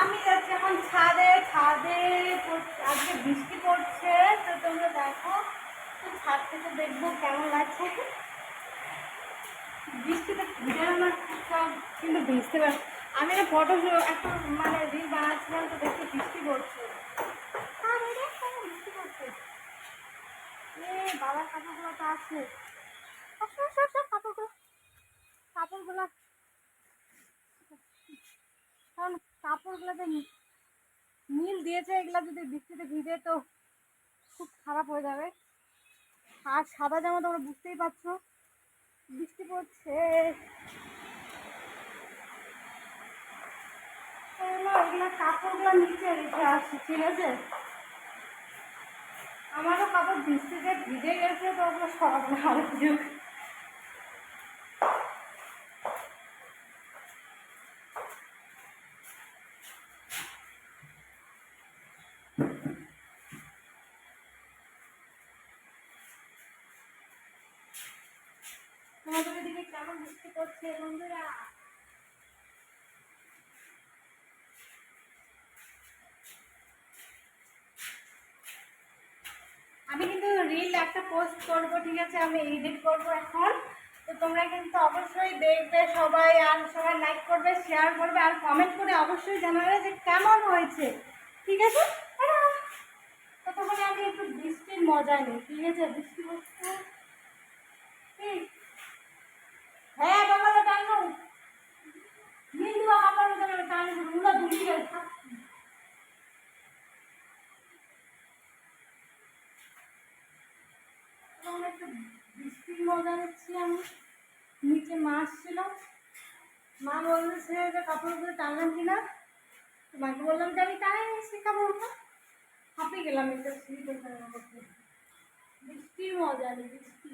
আমি যাচ্ছি এখন ছাদে ছাদে আজকে বৃষ্টি পড়ছে, তো তোমরা দেখো ছাদ থেকে দেখব কেমন লাগছে। বৃষ্টিতে আমার সব কিন্তু ভিজতে পার আমি না ফটো একটা মানে রিল বানাচ্ছিলাম, তো দেখছি বৃষ্টি পড়ছে। বৃষ্টি পড়ছে? এ, বাবার কাপড়গুলো তো আছে। কাপড়গুলো কাপড়গুলো কাপড়গুলোতে নীল দিয়েছে, এগুলো যদি বৃষ্টিতে ভিজে তো খুব খারাপ হয়ে যাবে। আর সাদা জামা তোমরা বুঝতেই পারছ, বৃষ্টি পড়ছে। এগুলো কাপড়গুলো নিচে রেখে আসছি, ঠিক আছে? আমারও কাপড় বৃষ্টিতে ভিজে গেছে, তো ওগুলো সরাবো না তোমাদের দিকে কেমন বৃষ্টি পড়ছে বন্ধুরা? আমি কিন্তু রিল একটা পোস্ট করব, ঠিক আছে? আমি এডিট করব এখন। তো তোমরা কিন্তু অবশ্যই দেখবে সবাই, আর সবাই লাইক করবে শেয়ার করবে, আর কমেন্ট করে অবশ্যই জানাবে যে কেমন হয়েছে। ঠিক আছে। ততক্ষণে আমি একটু বৃষ্টির মজা নিই, ঠিক আছে? বৃষ্টি হচ্ছে ঠিক হ্যাঁ বাবা টানো নীল আমার টানো রুলা দুলিয়ে থাক বৃষ্টির মজা নিচ্ছি আমি। নিচে মা আসছিল। মা বলছে যে কাপড়গুলো টানলাম কিনা? মাকে বললাম, যে আমি টানাই নিচ্ছি কাপড়গুলো হাঁপে গেলাম করতে বৃষ্টির মজা নেই বৃষ্টি।